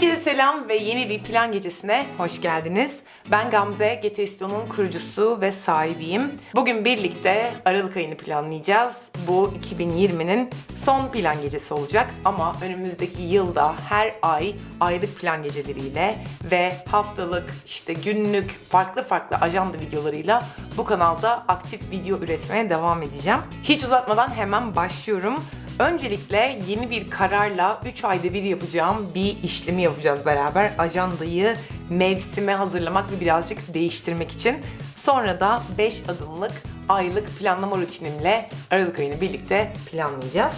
Herkese selam ve yeni bir plan gecesine hoş geldiniz. Ben Gamze, Getestion'un kurucusu ve sahibiyim. Bugün birlikte Aralık ayını planlayacağız. Bu 2020'nin son plan gecesi olacak ama önümüzdeki yılda her ay aylık plan geceleriyle ve haftalık, işte günlük, farklı farklı ajanda videolarıyla bu kanalda aktif video üretmeye devam edeceğim. Hiç uzatmadan hemen başlıyorum. Öncelikle yeni bir kararla 3 ayda bir yapacağım bir işlemi yapacağız beraber. Ajandayı mevsime hazırlamak ve birazcık değiştirmek için. Sonra da 5 adımlık aylık planlama rutinimle Aralık ayını birlikte planlayacağız.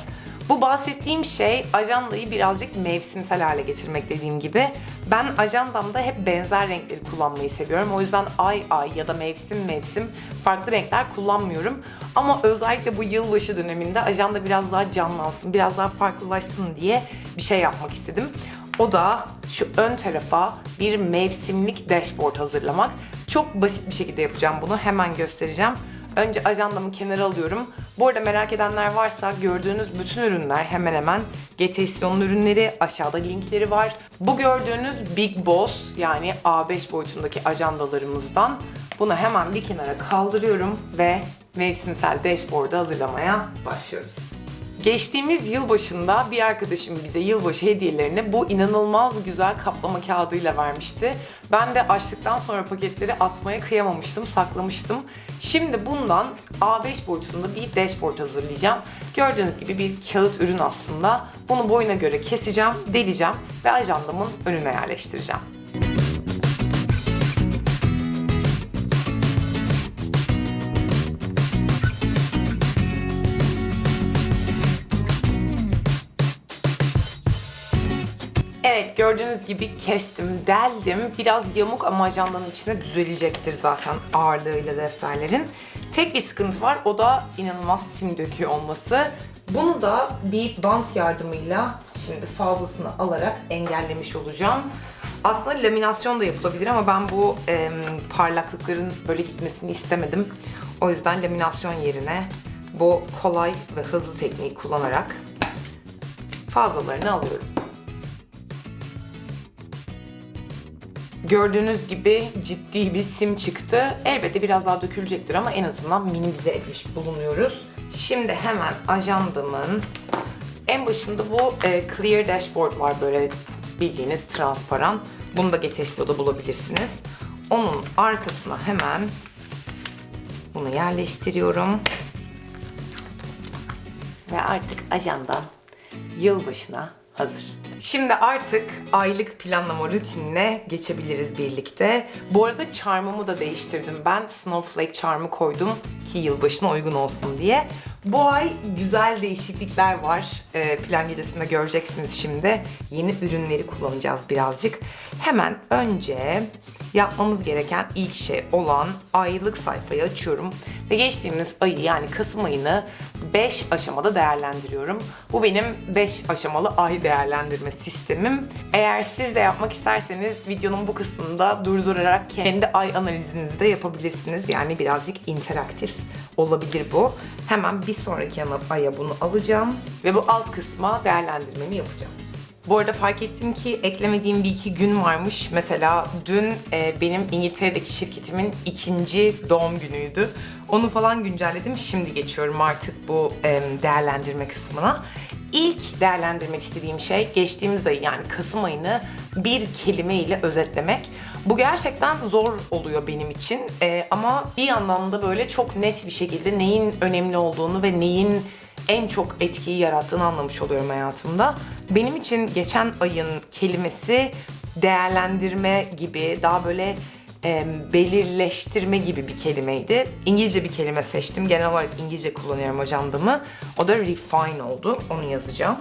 Bu bahsettiğim şey ajandayı birazcık mevsimsel hale getirmek dediğim gibi. Ben ajandamda hep benzer renkleri kullanmayı seviyorum. O yüzden ay ay ya da mevsim mevsim farklı renkler kullanmıyorum. Ama özellikle bu yılbaşı döneminde ajanda biraz daha canlansın, biraz daha farklılaşsın diye bir şey yapmak istedim. O da şu ön tarafa bir mevsimlik dashboard hazırlamak. Çok basit bir şekilde yapacağım bunu. Hemen göstereceğim. Önce ajandamı kenara alıyorum. Bu arada merak edenler varsa gördüğünüz bütün ürünler hemen hemen GTS'nin ürünleri aşağıda linkleri var. Bu gördüğünüz Big Boss yani A5 boyutundaki ajandalarımızdan bunu hemen bir kenara kaldırıyorum ve mevsimsel dashboard'u hazırlamaya başlıyoruz. Geçtiğimiz yıl başında bir arkadaşım bize yılbaşı hediyelerini bu inanılmaz güzel kaplama kağıdıyla vermişti. Ben de açtıktan sonra paketleri atmaya kıyamamıştım, saklamıştım. Şimdi bundan A5 boyutunda bir dashboard hazırlayacağım. Gördüğünüz gibi bir kağıt ürün aslında. Bunu boyuna göre keseceğim, deleceğim ve ajandamın önüne yerleştireceğim. Evet gördüğünüz gibi kestim, deldim. Biraz yamuk ama ajandanın içine düzelecektir zaten ağırlığıyla defterlerin. Tek bir sıkıntı var o da inanılmaz sim döküyor olması. Bunu da bir bant yardımıyla şimdi fazlasını alarak engellemiş olacağım. Aslında laminasyon da yapılabilir ama ben bu em, parlaklıkların böyle gitmesini istemedim. O yüzden laminasyon yerine bu kolay ve hızlı tekniği kullanarak fazlalarını alıyorum. Gördüğünüz gibi ciddi bir sim çıktı. Elbette biraz daha dökülecektir ama en azından minimize etmiş bulunuyoruz. Şimdi hemen ajandamın en başında bu e, Clear Dashboard var böyle bildiğiniz transparan. Bunu da Getesto'da bulabilirsiniz. Onun arkasına hemen bunu yerleştiriyorum. Ve artık ajandam yılbaşına hazır. Şimdi artık aylık planlama rutinine geçebiliriz birlikte. Bu arada charm'ımı da değiştirdim. Ben Snowflake charm'ı koydum ki yılbaşına uygun olsun diye. Bu ay güzel değişiklikler var. Ee, plan gecesinde göreceksiniz şimdi. Yeni ürünleri kullanacağız birazcık. Hemen önce yapmamız gereken ilk şey olan aylık sayfayı açıyorum. Ve geçtiğimiz ayı yani Kasım ayını 5 aşamada değerlendiriyorum. Bu benim 5 aşamalı ay değerlendirme sistemim. Eğer siz de yapmak isterseniz videonun bu kısmında durdurarak kendi ay analizinizi de yapabilirsiniz. Yani birazcık interaktif olabilir bu. Hemen bir sonraki aya bunu alacağım ve bu alt kısma değerlendirmemi yapacağım. Bu arada fark ettim ki eklemediğim bir iki gün varmış. Mesela dün e, benim İngiltere'deki şirketimin ikinci doğum günüydü. Onu falan güncelledim. Şimdi geçiyorum artık bu e, değerlendirme kısmına. İlk değerlendirmek istediğim şey geçtiğimiz ayı yani Kasım ayını bir kelime ile özetlemek. Bu gerçekten zor oluyor benim için E, ama bir yandan da böyle çok net bir şekilde neyin önemli olduğunu ve neyin en çok etkiyi yarattığını anlamış oluyorum hayatımda. Benim için geçen ayın kelimesi değerlendirme gibi daha böyle e, belirleştirme gibi bir kelimeydi. İngilizce bir kelime seçtim. Genel olarak İngilizce kullanıyorum ajandamı. O da refine oldu. Onu yazacağım.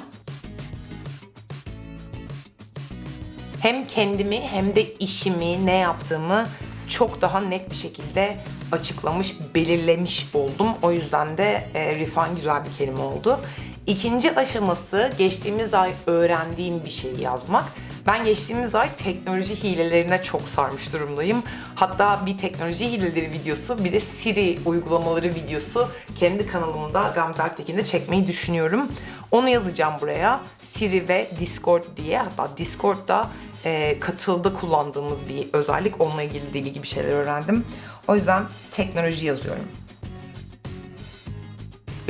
Hem kendimi hem de işimi, ne yaptığımı çok daha net bir şekilde açıklamış, belirlemiş oldum. O yüzden de e, refine güzel bir kelime oldu. İkinci aşaması geçtiğimiz ay öğrendiğim bir şeyi yazmak. Ben geçtiğimiz ay teknoloji hilelerine çok sarmış durumdayım. Hatta bir teknoloji hileleri videosu, bir de Siri uygulamaları videosu kendi kanalımda Gamze Alptekin'de çekmeyi düşünüyorum. Onu yazacağım buraya. Siri ve Discord diye. Hatta Discord'da e, katıldı kullandığımız bir özellik. Onunla ilgili deli gibi şeyler öğrendim. O yüzden teknoloji yazıyorum.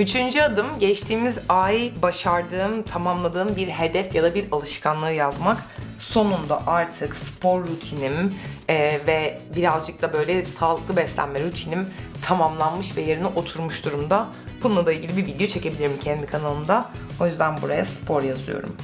Üçüncü adım geçtiğimiz ay başardığım, tamamladığım bir hedef ya da bir alışkanlığı yazmak. Sonunda artık spor rutinim e, ve birazcık da böyle sağlıklı beslenme rutinim tamamlanmış ve yerine oturmuş durumda. Bununla da ilgili bir video çekebilirim kendi kanalımda. O yüzden buraya spor yazıyorum.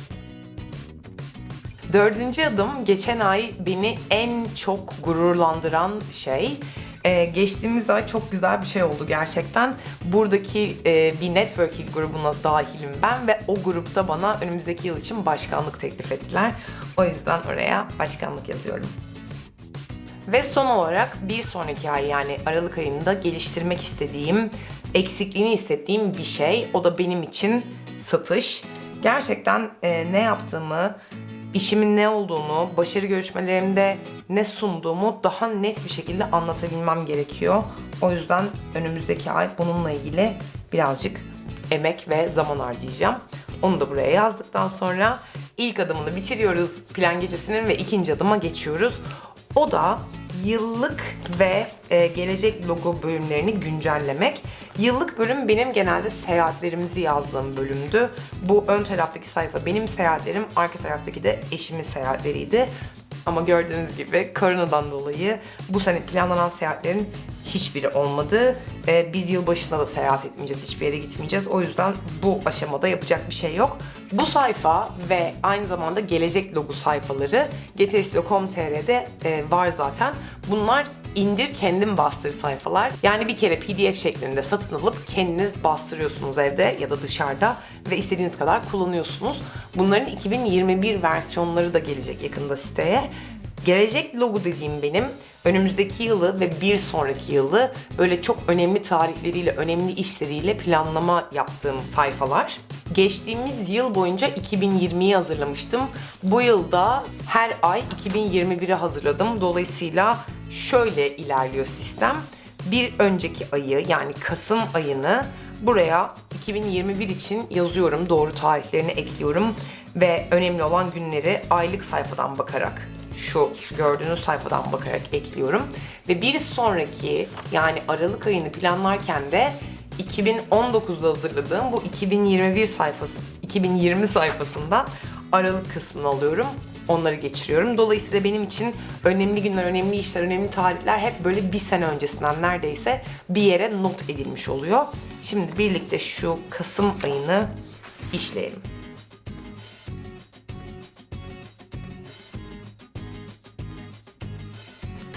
Dördüncü adım geçen ay beni en çok gururlandıran şey ee, geçtiğimiz ay çok güzel bir şey oldu gerçekten. Buradaki e, bir networking grubuna dahilim ben ve o grupta bana önümüzdeki yıl için başkanlık teklif ettiler. O yüzden oraya başkanlık yazıyorum. Ve son olarak bir sonraki ay yani Aralık ayında geliştirmek istediğim, eksikliğini hissettiğim bir şey. O da benim için satış. Gerçekten e, ne yaptığımı, işimin ne olduğunu, başarı görüşmelerimde ne sunduğumu daha net bir şekilde anlatabilmem gerekiyor. O yüzden önümüzdeki ay bununla ilgili birazcık emek ve zaman harcayacağım. Onu da buraya yazdıktan sonra ilk adımını bitiriyoruz plan gecesinin ve ikinci adıma geçiyoruz. O da yıllık ve e, gelecek logo bölümlerini güncellemek. Yıllık bölüm benim genelde seyahatlerimizi yazdığım bölümdü. Bu ön taraftaki sayfa benim seyahatlerim, arka taraftaki de eşimin seyahatleriydi. Ama gördüğünüz gibi koronadan dolayı bu sene planlanan seyahatlerin hiçbiri olmadı. Ee, biz yılbaşında da seyahat etmeyeceğiz, hiçbir yere gitmeyeceğiz. O yüzden bu aşamada yapacak bir şey yok. Bu sayfa ve aynı zamanda gelecek logo sayfaları gtslo.com.tr'de e, var zaten. Bunlar indir kendin bastır sayfalar. Yani bir kere pdf şeklinde satın alıp kendiniz bastırıyorsunuz evde ya da dışarıda ve istediğiniz kadar kullanıyorsunuz. Bunların 2021 versiyonları da gelecek yakında siteye. Gelecek logo dediğim benim önümüzdeki yılı ve bir sonraki yılı böyle çok önemli tarihleriyle, önemli işleriyle planlama yaptığım sayfalar. Geçtiğimiz yıl boyunca 2020'yi hazırlamıştım. Bu yılda her ay 2021'i hazırladım. Dolayısıyla şöyle ilerliyor sistem. Bir önceki ayı yani Kasım ayını buraya 2021 için yazıyorum. Doğru tarihlerini ekliyorum ve önemli olan günleri aylık sayfadan bakarak şu gördüğünüz sayfadan bakarak ekliyorum. Ve bir sonraki yani Aralık ayını planlarken de 2019'da hazırladığım bu 2021 sayfası, 2020 sayfasından Aralık kısmını alıyorum. Onları geçiriyorum. Dolayısıyla benim için önemli günler, önemli işler, önemli tarihler hep böyle bir sene öncesinden neredeyse bir yere not edilmiş oluyor. Şimdi birlikte şu Kasım ayını işleyelim.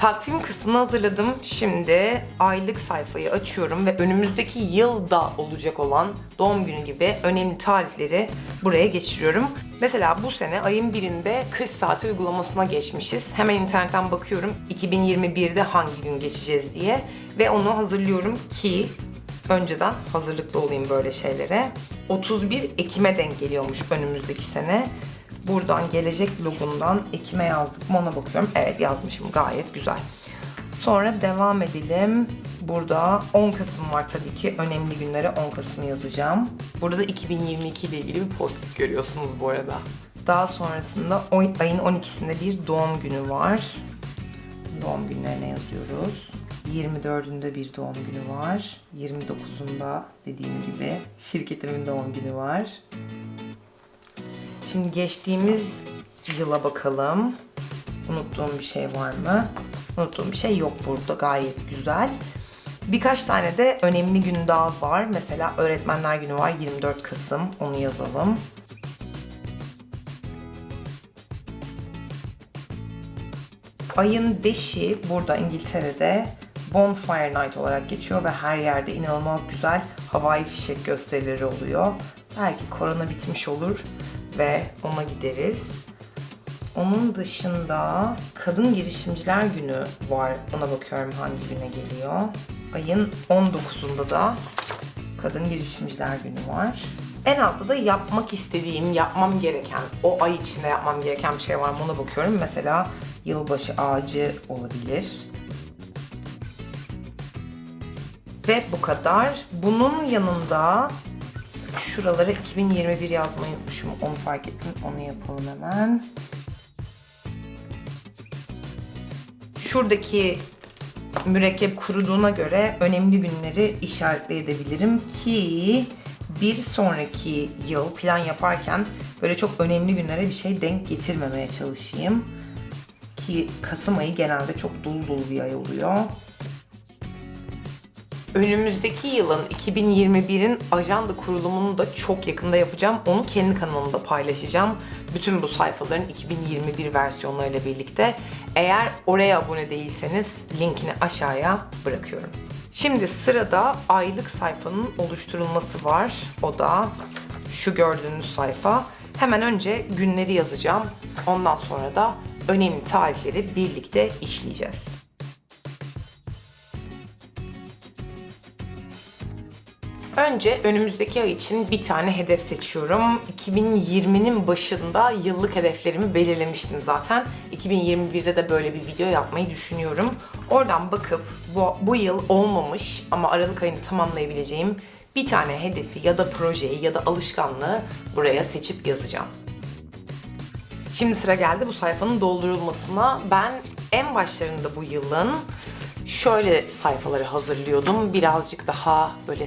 Takvim kısmını hazırladım. Şimdi aylık sayfayı açıyorum ve önümüzdeki yılda olacak olan doğum günü gibi önemli tarihleri buraya geçiriyorum. Mesela bu sene ayın birinde kış saati uygulamasına geçmişiz. Hemen internetten bakıyorum 2021'de hangi gün geçeceğiz diye ve onu hazırlıyorum ki önceden hazırlıklı olayım böyle şeylere. 31 Ekim'e denk geliyormuş önümüzdeki sene. Buradan gelecek logundan Ekim'e yazdık mı ona bakıyorum. Evet yazmışım gayet güzel. Sonra devam edelim. Burada 10 Kasım var tabii ki. Önemli günlere 10 Kasım yazacağım. Burada da 2022 ile ilgili bir post görüyorsunuz bu arada. Daha sonrasında on- ayın 12'sinde bir doğum günü var. Doğum günlerine yazıyoruz. 24'ünde bir doğum günü var. 29'unda dediğim gibi şirketimin doğum günü var. Şimdi geçtiğimiz yıla bakalım. Unuttuğum bir şey var mı? Unuttuğum bir şey yok burada. Gayet güzel. Birkaç tane de önemli gün daha var. Mesela Öğretmenler Günü var 24 Kasım. Onu yazalım. Ayın 5'i burada İngiltere'de Bonfire Night olarak geçiyor ve her yerde inanılmaz güzel havai fişek gösterileri oluyor. Belki korona bitmiş olur ve ona gideriz. Onun dışında Kadın Girişimciler Günü var. Ona bakıyorum hangi güne geliyor. Ayın 19'unda da Kadın Girişimciler Günü var. En altta da yapmak istediğim, yapmam gereken, o ay içinde yapmam gereken bir şey var mı ona bakıyorum. Mesela yılbaşı ağacı olabilir. Ve bu kadar. Bunun yanında şuralara 2021 yazmayı unutmuşum. Onu fark ettim. Onu yapalım hemen. Şuradaki mürekkep kuruduğuna göre önemli günleri işaretleyebilirim ki bir sonraki yıl plan yaparken böyle çok önemli günlere bir şey denk getirmemeye çalışayım. Ki Kasım ayı genelde çok dolu dolu bir ay oluyor. Önümüzdeki yılın 2021'in ajanda kurulumunu da çok yakında yapacağım. Onu kendi kanalımda paylaşacağım. Bütün bu sayfaların 2021 versiyonlarıyla birlikte. Eğer oraya abone değilseniz linkini aşağıya bırakıyorum. Şimdi sırada aylık sayfanın oluşturulması var. O da şu gördüğünüz sayfa. Hemen önce günleri yazacağım. Ondan sonra da önemli tarihleri birlikte işleyeceğiz. Önce önümüzdeki ay için bir tane hedef seçiyorum. 2020'nin başında yıllık hedeflerimi belirlemiştim zaten. 2021'de de böyle bir video yapmayı düşünüyorum. Oradan bakıp bu, bu yıl olmamış ama Aralık ayını tamamlayabileceğim bir tane hedefi ya da projeyi ya da alışkanlığı buraya seçip yazacağım. Şimdi sıra geldi bu sayfanın doldurulmasına. Ben en başlarında bu yılın şöyle sayfaları hazırlıyordum. Birazcık daha böyle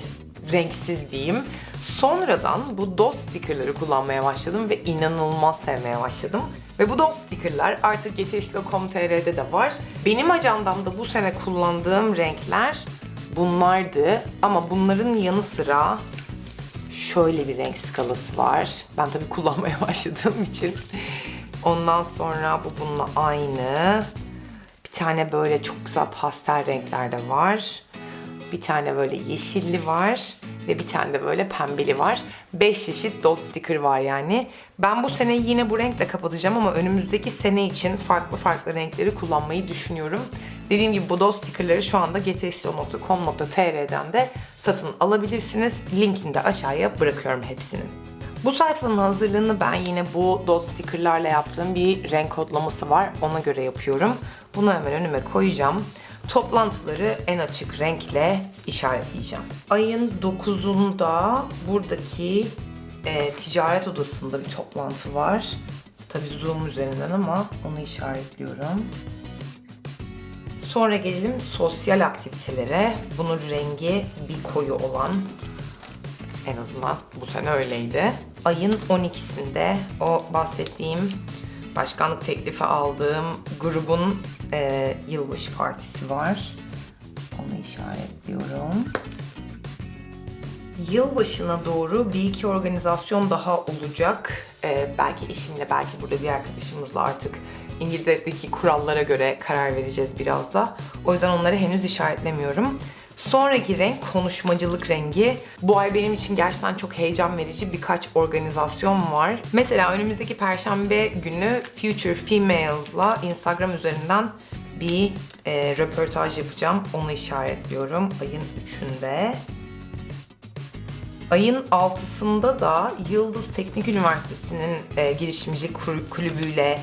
renksiz diyeyim. Sonradan bu DOS stickerları kullanmaya başladım ve inanılmaz sevmeye başladım. Ve bu DOS stickerlar artık getirislo.com.tr'de de var. Benim ajandamda bu sene kullandığım renkler bunlardı. Ama bunların yanı sıra şöyle bir renk skalası var. Ben tabii kullanmaya başladığım için. Ondan sonra bu bununla aynı. Bir tane böyle çok güzel pastel renklerde var. Bir tane böyle yeşilli var ve bir tane de böyle pembeli var. 5 çeşit DOS sticker var yani. Ben bu sene yine bu renkle kapatacağım ama önümüzdeki sene için farklı farklı renkleri kullanmayı düşünüyorum. Dediğim gibi bu DOS stickerları şu anda gtsio.com.tr'den de satın alabilirsiniz. Linkini de aşağıya bırakıyorum hepsinin. Bu sayfanın hazırlığını ben yine bu dot stickerlarla yaptığım bir renk kodlaması var. Ona göre yapıyorum. Bunu hemen önüme koyacağım. Toplantıları en açık renkle işaretleyeceğim. Ayın 9'unda buradaki e, ticaret odasında bir toplantı var. Tabii Zoom üzerinden ama onu işaretliyorum. Sonra gelelim sosyal aktivitelere. Bunun rengi bir koyu olan en azından bu sene öyleydi. Ayın 12'sinde o bahsettiğim başkanlık teklifi aldığım grubun e, yılbaşı partisi var. Onu işaretliyorum. Yılbaşına doğru bir iki organizasyon daha olacak. E, belki eşimle, belki burada bir arkadaşımızla artık İngiltere'deki kurallara göre karar vereceğiz biraz da. O yüzden onları henüz işaretlemiyorum. Sonraki renk konuşmacılık rengi. Bu ay benim için gerçekten çok heyecan verici birkaç organizasyon var. Mesela önümüzdeki perşembe günü Future Females'la Instagram üzerinden bir e, röportaj yapacağım. Onu işaretliyorum ayın 3'ünde. Ayın 6'sında da Yıldız Teknik Üniversitesi'nin e, girişimcilik kulübüyle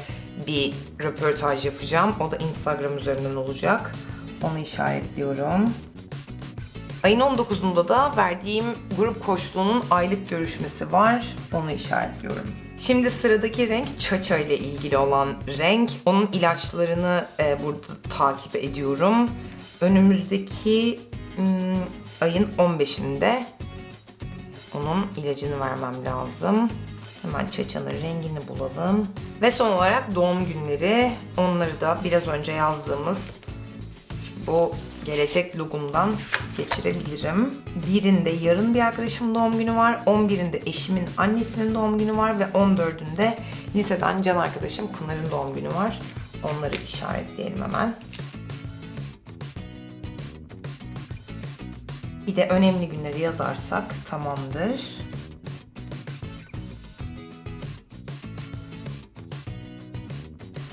bir röportaj yapacağım. O da Instagram üzerinden olacak. Onu işaretliyorum. Ayın 19'unda da verdiğim grup koçluğunun aylık görüşmesi var. Onu işaretliyorum. Şimdi sıradaki renk çaça ile ilgili olan renk. Onun ilaçlarını e, burada takip ediyorum. Önümüzdeki hmm, ayın 15'inde onun ilacını vermem lazım. Hemen çaçanın rengini bulalım. Ve son olarak doğum günleri. Onları da biraz önce yazdığımız bu gelecek logumdan geçirebilirim. Birinde yarın bir arkadaşımın doğum günü var. 11'inde eşimin annesinin doğum günü var ve 14'ünde liseden can arkadaşım Pınar'ın doğum günü var. Onları işaretleyelim hemen. Bir de önemli günleri yazarsak tamamdır.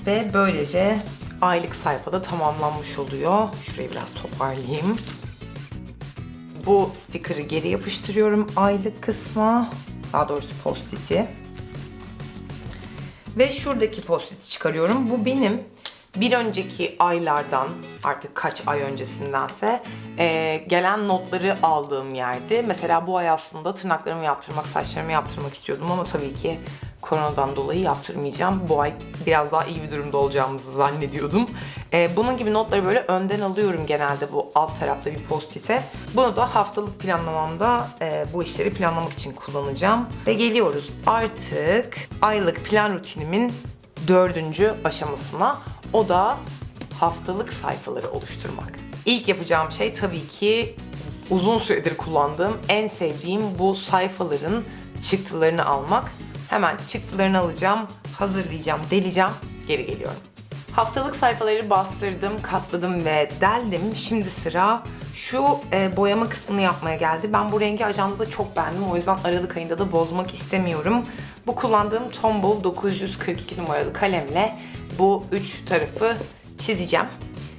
Ve böylece aylık sayfada tamamlanmış oluyor. Şurayı biraz toparlayayım. Bu sticker'ı geri yapıştırıyorum aylık kısma. Daha doğrusu post-it'i. Ve şuradaki post-it'i çıkarıyorum. Bu benim bir önceki aylardan artık kaç ay öncesindense e, gelen notları aldığım yerdi. Mesela bu ay aslında tırnaklarımı yaptırmak, saçlarımı yaptırmak istiyordum ama tabii ki koronadan dolayı yaptırmayacağım. Bu ay biraz daha iyi bir durumda olacağımızı zannediyordum. E, bunun gibi notları böyle önden alıyorum genelde bu alt tarafta bir post-it'e. Bunu da haftalık planlamamda e, bu işleri planlamak için kullanacağım. Ve geliyoruz artık aylık plan rutinimin dördüncü aşamasına. O da haftalık sayfaları oluşturmak. İlk yapacağım şey tabii ki uzun süredir kullandığım, en sevdiğim bu sayfaların çıktılarını almak. Hemen çıktılarını alacağım, hazırlayacağım, deleceğim, geri geliyorum. Haftalık sayfaları bastırdım, katladım ve deldim. Şimdi sıra şu e, boyama kısmını yapmaya geldi. Ben bu rengi ajandada çok beğendim. O yüzden Aralık ayında da bozmak istemiyorum. Bu kullandığım Tombow 942 numaralı kalemle bu üç tarafı çizeceğim,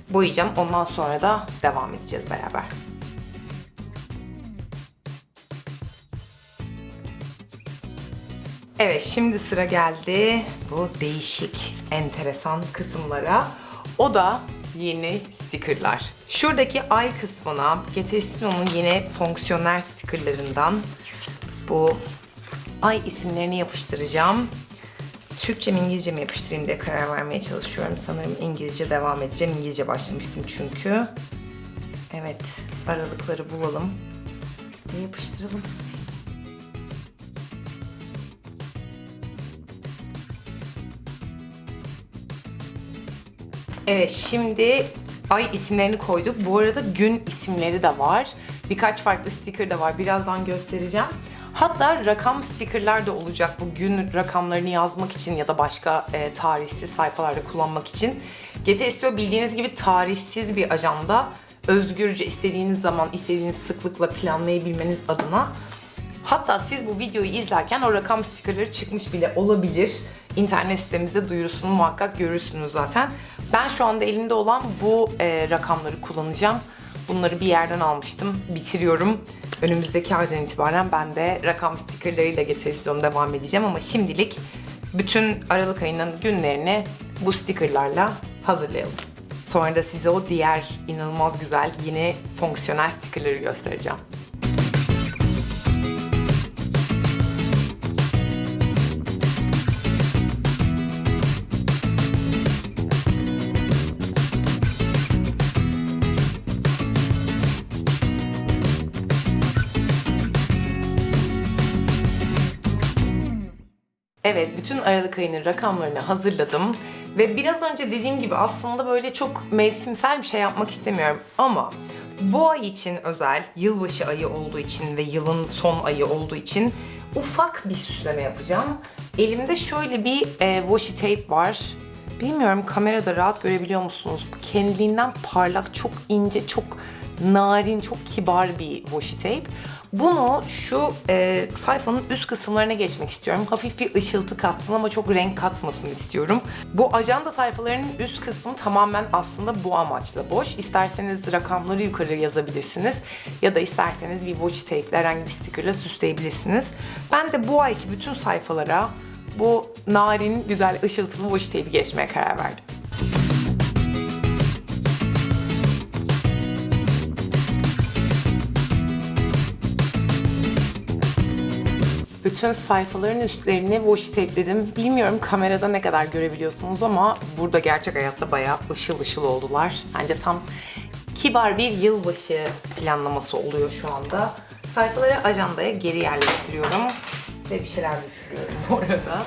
boyayacağım. Ondan sonra da devam edeceğiz beraber. Evet şimdi sıra geldi bu değişik, enteresan kısımlara. O da yeni stickerlar. Şuradaki ay kısmına Getestino'nun yeni fonksiyonel stickerlarından bu ay isimlerini yapıştıracağım. Türkçe mi İngilizce mi yapıştırayım diye karar vermeye çalışıyorum. Sanırım İngilizce devam edeceğim. İngilizce başlamıştım çünkü. Evet, aralıkları bulalım ve yapıştıralım. Evet şimdi ay isimlerini koyduk. Bu arada gün isimleri de var. Birkaç farklı sticker de var. Birazdan göstereceğim. Hatta rakam stickerlar da olacak bu gün rakamlarını yazmak için ya da başka e, tarihsiz sayfalarda kullanmak için. GTSO bildiğiniz gibi tarihsiz bir ajanda. Özgürce istediğiniz zaman, istediğiniz sıklıkla planlayabilmeniz adına Hatta siz bu videoyu izlerken o rakam stikerleri çıkmış bile olabilir. İnternet sitemizde duyurusunu muhakkak görürsünüz zaten. Ben şu anda elimde olan bu e, rakamları kullanacağım. Bunları bir yerden almıştım. Bitiriyorum. Önümüzdeki aydan itibaren ben de rakam stikerleriyle getirisyonu devam edeceğim ama şimdilik bütün Aralık ayının günlerini bu stikerlerle hazırlayalım. Sonra da size o diğer inanılmaz güzel yeni fonksiyonel stikerleri göstereceğim. Evet, bütün Aralık ayının rakamlarını hazırladım. Ve biraz önce dediğim gibi aslında böyle çok mevsimsel bir şey yapmak istemiyorum. Ama bu ay için özel, yılbaşı ayı olduğu için ve yılın son ayı olduğu için ufak bir süsleme yapacağım. Elimde şöyle bir e, washi tape var. Bilmiyorum kamerada rahat görebiliyor musunuz? Kendiliğinden parlak, çok ince, çok narin, çok kibar bir washi tape. Bunu şu e, sayfanın üst kısımlarına geçmek istiyorum. Hafif bir ışıltı katsın ama çok renk katmasın istiyorum. Bu ajanda sayfalarının üst kısmı tamamen aslında bu amaçla boş. İsterseniz rakamları yukarı yazabilirsiniz ya da isterseniz bir washi tape herhangi bir stickerla süsleyebilirsiniz. Ben de bu ayki bütün sayfalara bu narin, güzel, ışıltılı washi tape'i geçmeye karar verdim. Bütün sayfaların üstlerini washi tapeledim. Bilmiyorum kamerada ne kadar görebiliyorsunuz ama burada gerçek hayatta bayağı ışıl ışıl oldular. Bence tam kibar bir yılbaşı planlaması oluyor şu anda. Sayfaları ajandaya geri yerleştiriyorum ve bir şeyler düşürüyorum bu arada.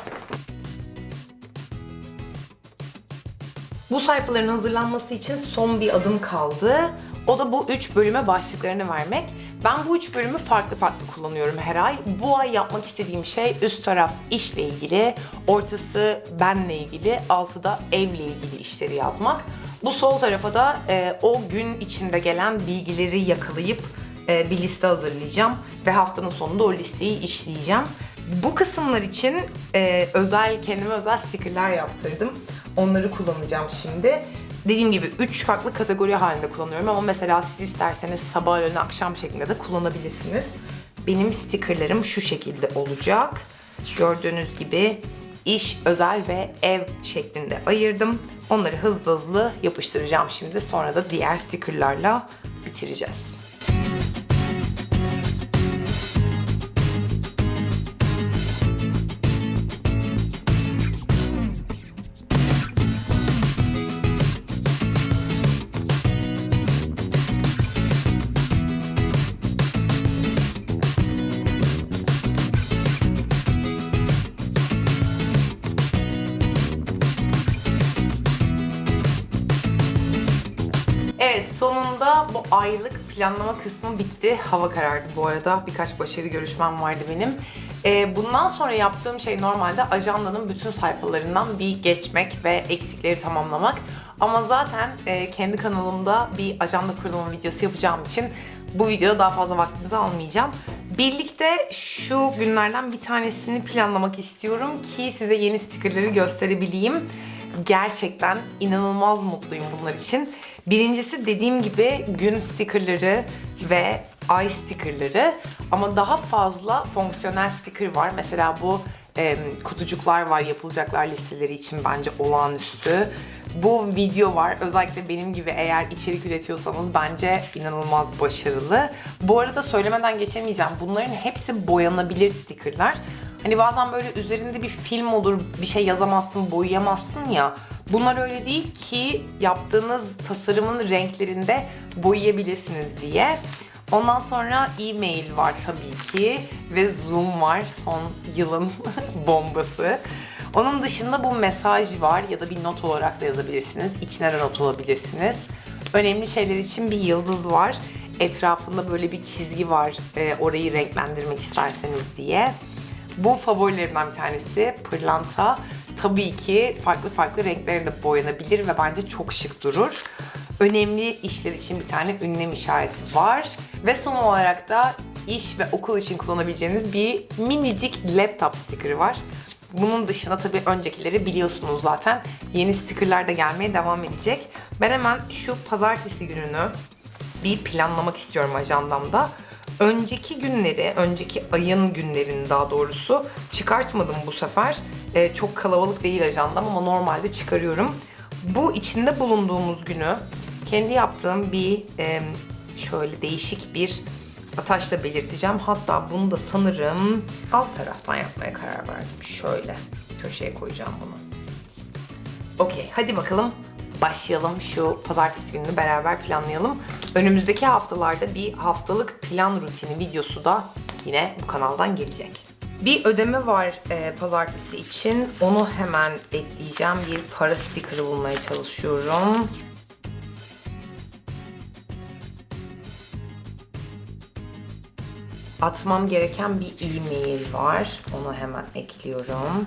Bu sayfaların hazırlanması için son bir adım kaldı. O da bu üç bölüme başlıklarını vermek. Ben bu üç bölümü farklı farklı kullanıyorum her ay. Bu ay yapmak istediğim şey üst taraf işle ilgili, ortası benle ilgili, altı da evle ilgili işleri yazmak. Bu sol tarafa da e, o gün içinde gelen bilgileri yakalayıp e, bir liste hazırlayacağım ve haftanın sonunda o listeyi işleyeceğim. Bu kısımlar için e, özel, kendime özel stickerler yaptırdım. Onları kullanacağım şimdi. Dediğim gibi 3 farklı kategori halinde kullanıyorum ama mesela siz isterseniz sabah, öğlen, akşam şeklinde de kullanabilirsiniz. benim stickerlarım şu şekilde olacak. Gördüğünüz gibi iş, özel ve ev şeklinde ayırdım. Onları hızlı hızlı yapıştıracağım şimdi. Sonra da diğer stickerlarla bitireceğiz. Bu aylık planlama kısmı bitti. Hava karardı bu arada. Birkaç başarı görüşmem vardı benim. Ee, bundan sonra yaptığım şey normalde ajandanın bütün sayfalarından bir geçmek ve eksikleri tamamlamak. Ama zaten e, kendi kanalımda bir ajanda kurulumu videosu yapacağım için bu videoda daha fazla vaktinizi almayacağım. Birlikte şu günlerden bir tanesini planlamak istiyorum ki size yeni stickerları gösterebileyim. Gerçekten inanılmaz mutluyum bunlar için. Birincisi dediğim gibi gün stickerları ve ay stickerları ama daha fazla fonksiyonel sticker var. Mesela bu e, kutucuklar var yapılacaklar listeleri için bence olağanüstü. Bu video var. Özellikle benim gibi eğer içerik üretiyorsanız bence inanılmaz başarılı. Bu arada söylemeden geçemeyeceğim. Bunların hepsi boyanabilir stickerlar. Hani bazen böyle üzerinde bir film olur, bir şey yazamazsın, boyayamazsın ya. Bunlar öyle değil ki yaptığınız tasarımın renklerinde boyayabilirsiniz diye. Ondan sonra e-mail var tabii ki ve Zoom var son yılın bombası. Onun dışında bu mesaj var ya da bir not olarak da yazabilirsiniz. İçine de not alabilirsiniz. Önemli şeyler için bir yıldız var. Etrafında böyle bir çizgi var e, orayı renklendirmek isterseniz diye. Bu favorilerimden bir tanesi pırlanta. Tabii ki farklı farklı renklerle boyanabilir ve bence çok şık durur. Önemli işler için bir tane ünlem işareti var. Ve son olarak da iş ve okul için kullanabileceğiniz bir minicik laptop sticker'ı var. Bunun dışında tabii öncekileri biliyorsunuz zaten. Yeni stickerlar da gelmeye devam edecek. Ben hemen şu pazartesi gününü bir planlamak istiyorum ajandamda. Önceki günleri, önceki ayın günlerini daha doğrusu çıkartmadım bu sefer. Ee, çok kalabalık değil ajandam ama normalde çıkarıyorum. Bu içinde bulunduğumuz günü kendi yaptığım bir e, şöyle değişik bir ataşla belirteceğim. Hatta bunu da sanırım alt taraftan yapmaya karar verdim. Şöyle köşeye koyacağım bunu. Okey hadi bakalım başlayalım şu pazartesi gününü beraber planlayalım. Önümüzdeki haftalarda bir haftalık plan rutini videosu da yine bu kanaldan gelecek. Bir ödeme var e, pazartesi için. Onu hemen ekleyeceğim. Bir para sticker'ı bulmaya çalışıyorum. Atmam gereken bir e-mail var. Onu hemen ekliyorum.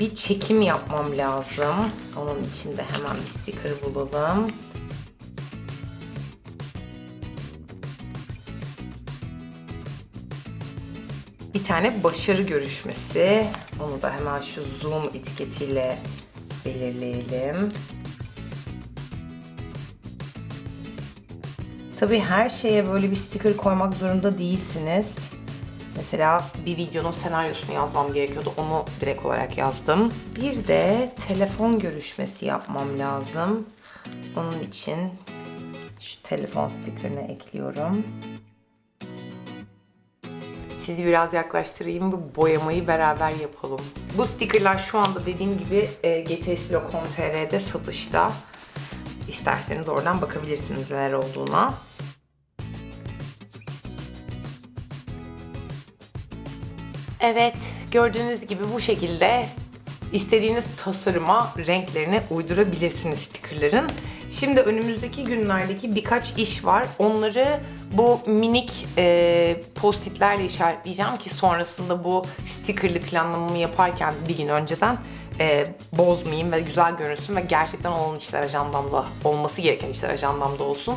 Bir çekim yapmam lazım. Onun için de hemen bir sticker bulalım. Bir tane başarı görüşmesi. Onu da hemen şu zoom etiketiyle belirleyelim. Tabii her şeye böyle bir sticker koymak zorunda değilsiniz. Mesela bir videonun senaryosunu yazmam gerekiyordu. Onu direkt olarak yazdım. Bir de telefon görüşmesi yapmam lazım. Onun için şu telefon stickerını ekliyorum. Sizi biraz yaklaştırayım. Bu boyamayı beraber yapalım. Bu stickerlar şu anda dediğim gibi e, gtsilo.com.tr'de satışta. İsterseniz oradan bakabilirsiniz neler olduğuna. Evet, gördüğünüz gibi bu şekilde istediğiniz tasarıma renklerini uydurabilirsiniz stickerların. Şimdi önümüzdeki günlerdeki birkaç iş var. Onları bu minik e, postitlerle işaretleyeceğim ki sonrasında bu stickerli planlamamı yaparken bir gün önceden e, bozmayayım ve güzel görünsün ve gerçekten olan işler ajandamda, olması gereken işler ajandamda olsun.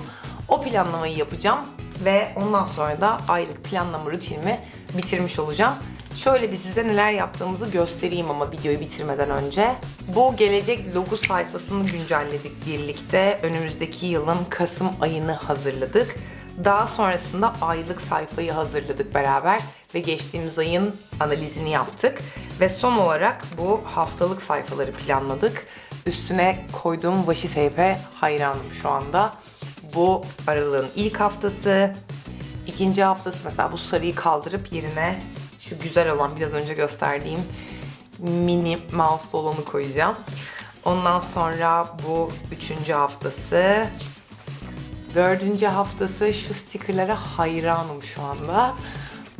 O planlamayı yapacağım ve ondan sonra da aylık planlama rutinimi bitirmiş olacağım. Şöyle bir size neler yaptığımızı göstereyim ama videoyu bitirmeden önce. Bu gelecek logo sayfasını güncelledik birlikte. Önümüzdeki yılın Kasım ayını hazırladık. Daha sonrasında aylık sayfayı hazırladık beraber ve geçtiğimiz ayın analizini yaptık. Ve son olarak bu haftalık sayfaları planladık. Üstüne koyduğum washi tape'e hayranım şu anda. Bu aralığın ilk haftası. İkinci haftası mesela bu sarıyı kaldırıp yerine şu güzel olan biraz önce gösterdiğim mini mouse olanı koyacağım. Ondan sonra bu üçüncü haftası. Dördüncü haftası şu stickerlara hayranım şu anda.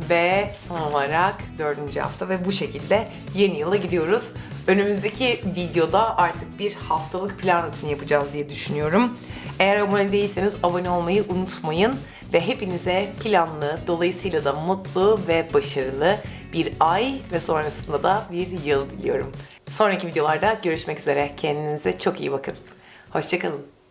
Ve son olarak dördüncü hafta ve bu şekilde yeni yıla gidiyoruz. Önümüzdeki videoda artık bir haftalık plan rutini yapacağız diye düşünüyorum. Eğer abone değilseniz abone olmayı unutmayın. Ve hepinize planlı, dolayısıyla da mutlu ve başarılı bir ay ve sonrasında da bir yıl diliyorum. Sonraki videolarda görüşmek üzere. Kendinize çok iyi bakın. Hoşçakalın.